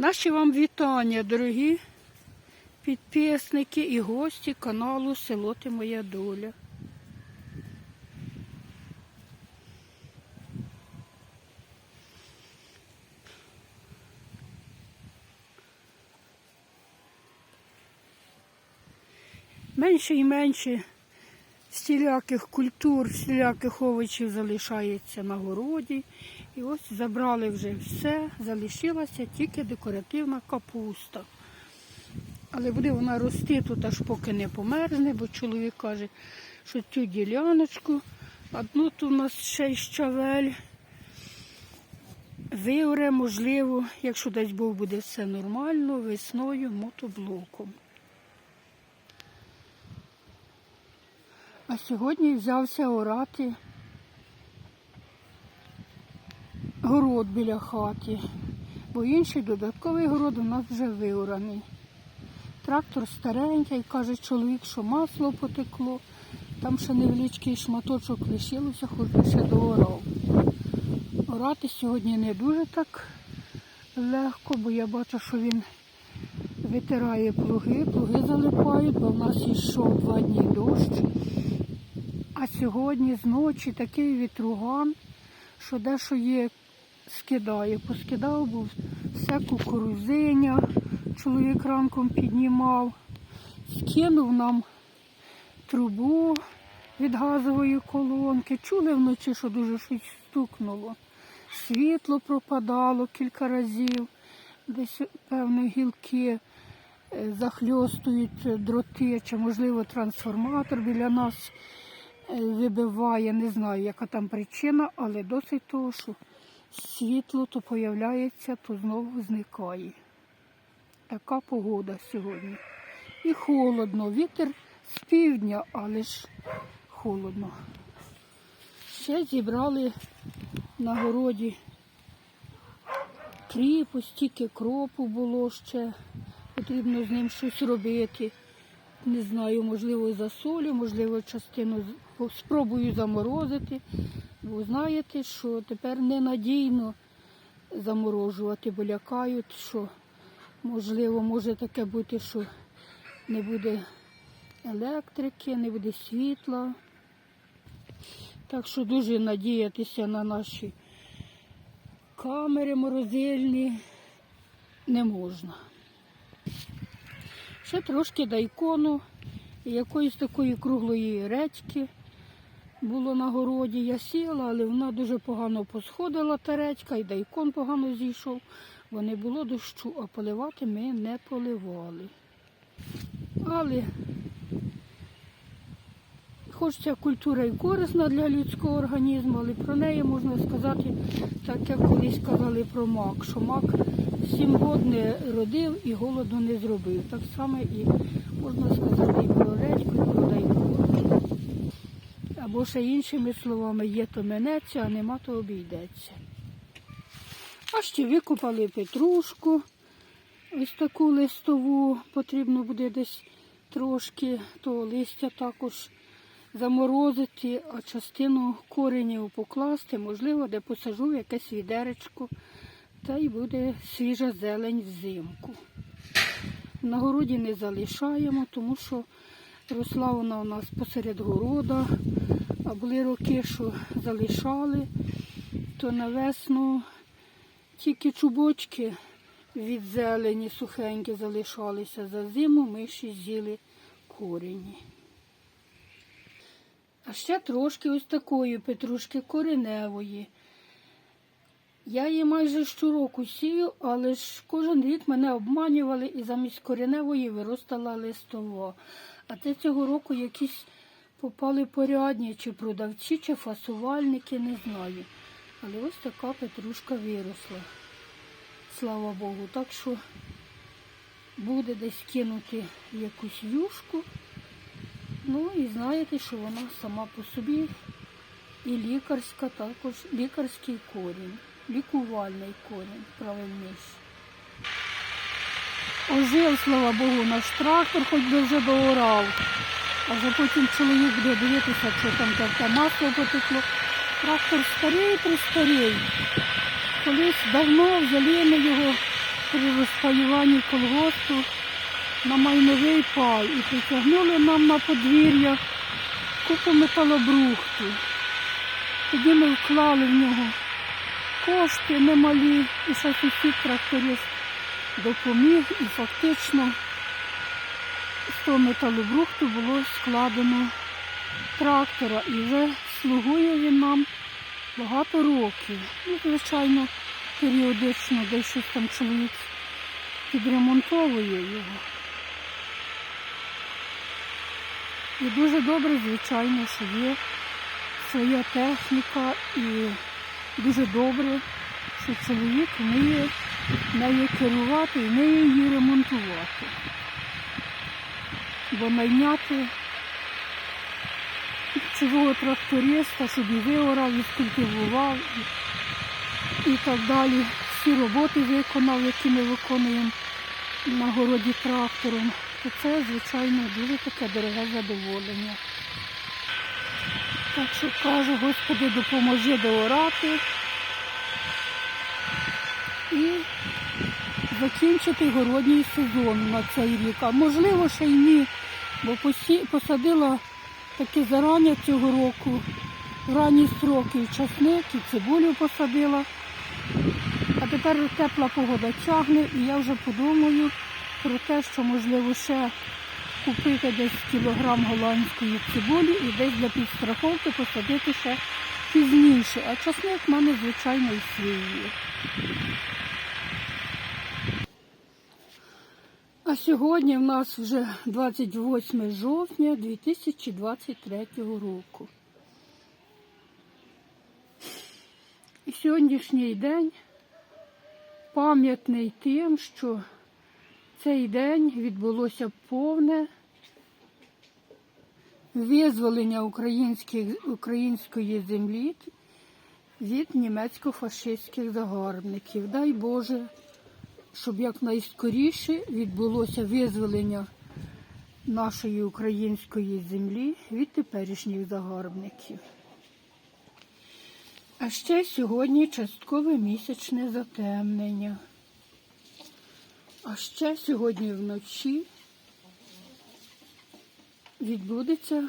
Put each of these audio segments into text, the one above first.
Наші вам вітання, дорогі підписники і гості каналу Село Ти Моя Доля. Менше і менше всіляких культур, всіляких овочів залишається на городі. І ось забрали вже все, залишилася тільки декоративна капуста. Але буде вона рости тут аж поки не померзне, бо чоловік каже, що цю діляночку, одну тут у нас ще й щавель, виоре, можливо, якщо дасть Бог буде все нормально, весною мотоблоком. А сьогодні взявся орати город біля хати, бо інший додатковий город у нас вже виораний. Трактор старенький, каже чоловік, що масло потекло, там ще невеличкий шматочок лишилося, хоч би ще доорав. Орати сьогодні не дуже так легко, бо я бачу, що він витирає плуги, плуги залипають, бо в нас йшов два дні дощ. А сьогодні зночі такий вітруган, що дещо є, скидає. Поскидав був все кукурузиня, чоловік ранком піднімав, скинув нам трубу від газової колонки. Чули вночі, що дуже щось стукнуло. Світло пропадало кілька разів, десь певні гілки е, захльостують дроти, чи, можливо, трансформатор біля нас е, вибиває. Не знаю, яка там причина, але досить того, що світло то появляється, то знову зникає. Така погода сьогодні. І холодно. Вітер з півдня, але ж холодно. Ще зібрали на городі кріпу, стільки кропу було ще. Потрібно з ним щось робити. Не знаю, можливо, засолю, можливо, частину спробую заморозити. Бо знаєте, що тепер ненадійно заморожувати, бо лякають, що можливо може таке бути, що не буде електрики, не буде світла. Так що дуже надіятися на наші камери морозильні не можна. Ще трошки дайкону і якоїсь такої круглої редьки було на городі. Я сіяла, але вона дуже погано посходила тарецька, і дайкон погано зійшов, бо не було дощу, а поливати ми не поливали. Але хоч ця культура і корисна для людського організму, але про неї можна сказати, так як колись казали про мак, що мак сім год не родив і голоду не зробив. Так само і можна сказати і про редьку, і про дайкон. Або ще іншими словами, є то минеться, а нема то обійдеться. А ще викопали петрушку, ось таку листову, потрібно буде десь трошки того листя також заморозити, а частину коренів покласти, можливо, де посажу якесь відеречко, та й буде свіжа зелень взимку. На городі не залишаємо, тому що росла вона у нас посеред города, а були роки, що залишали, то на весну тільки чубочки від зелені сухенькі залишалися. За зиму миші з'їли корені. А ще трошки ось такої петрушки кореневої. Я її майже щороку сію, але ж кожен рік мене обманювали і замість кореневої виростала листова. А це цього року якісь попали порядні, чи продавці, чи фасувальники, не знаю. Але ось така петрушка виросла. Слава Богу. Так що буде десь кинути якусь юшку. Ну і знаєте, що вона сама по собі і лікарська, також лікарський корінь, лікувальний корінь, правильніше. Ожив, слава Богу, наш трактор, хоч би вже доорав. А вже потім чоловік буде дивитися, що там таке масло потекло. Трактор старий, престарий. Колись давно взяли ми його при розпаюванні колгоспу на майновий пай і притягнули нам на подвір'я купу металобрухту. Тоді ми вклали в нього кошти немалі, і сусід тракторист допоміг, і фактично з того металобрухту було складено трактора, і вже слугує він нам багато років. Ну, звичайно, періодично десь там чоловік підремонтовує його. І дуже добре, звичайно, що є своя техніка і дуже добре, що чоловік вміє нею керувати і вміє її ремонтувати. Бо найняти чужого тракториста, щоб і виорав, і скультивував, і, і так далі. Всі роботи виконав, які ми виконуємо на городі трактором, то це, звичайно, дуже таке дороге задоволення. Так що кажу, Господи, допоможи доорати і закінчити городній сезон на цей рік. А можливо, ще й ні, бо посадила таки зарані цього року, в ранні строки часник і цибулю посадила. А тепер тепла погода тягне, і я вже подумаю про те, що можливо ще купити десь кілограм голландської цибулі і десь для підстраховки посадити ще пізніше. А часник в мене, звичайно, і свій. А сьогодні в нас вже 28 жовтня 2023 року. І сьогоднішній день пам'ятний тим, що цей день відбулося повне визволення української землі від німецько-фашистських загарбників. Дай Боже, щоб якнайскоріше відбулося визволення нашої української землі від теперішніх загарбників. А ще сьогодні часткове місячне затемнення. А ще сьогодні вночі відбудеться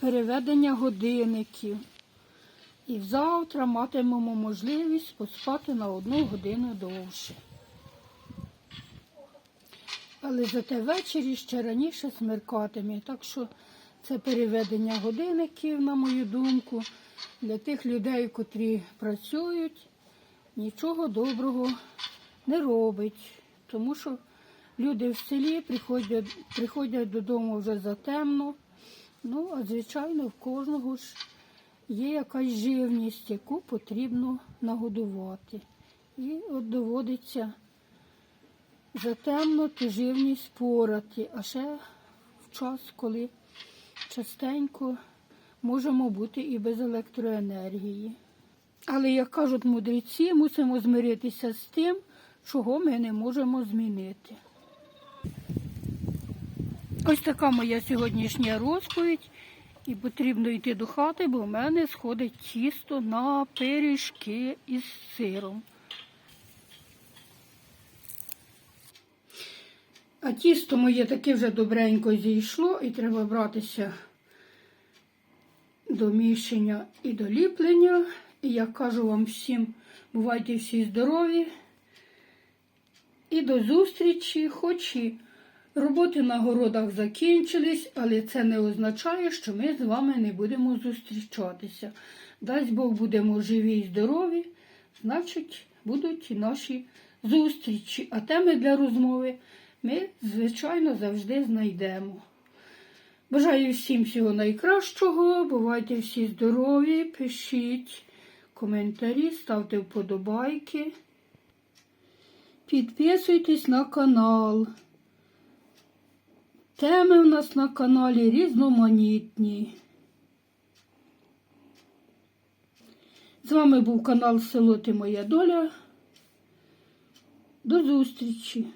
переведення годинників. І завтра матимемо можливість поспати на одну годину довше. Але зате ввечері ще раніше смеркатиме. Так що це переведення годинників, на мою думку, для тих людей, котрі працюють, нічого доброго не робить. Тому що люди в селі приходять, приходять додому вже затемно. Ну, а звичайно, в кожного ж є якась живність, яку потрібно нагодувати. І от доводиться затемно ту живність порати, а ще в час, коли частенько можемо бути і без електроенергії. Але, як кажуть мудреці, мусимо змиритися з тим, чого ми не можемо змінити. Ось така моя сьогоднішня розповідь. І потрібно йти до хати, бо в мене сходить тісто на пиріжки із сиром. А тісто моє таке вже добренько зійшло, і треба братися до мішання і до ліплення. І я кажу вам всім, бувайте всі здорові. І до зустрічі, хоч і роботи на городах закінчились, але це не означає, що ми з вами не будемо зустрічатися. Дасть Бог будемо живі і здорові, значить, будуть і наші зустрічі. А теми для розмови ми, звичайно, завжди знайдемо. Бажаю всім всього найкращого. Бувайте всі здорові, пишіть коментарі, ставте вподобайки. Підписуйтесь на канал. Теми у нас на каналі різноманітні. З вами був канал Село Ти Моя Доля. До зустрічі!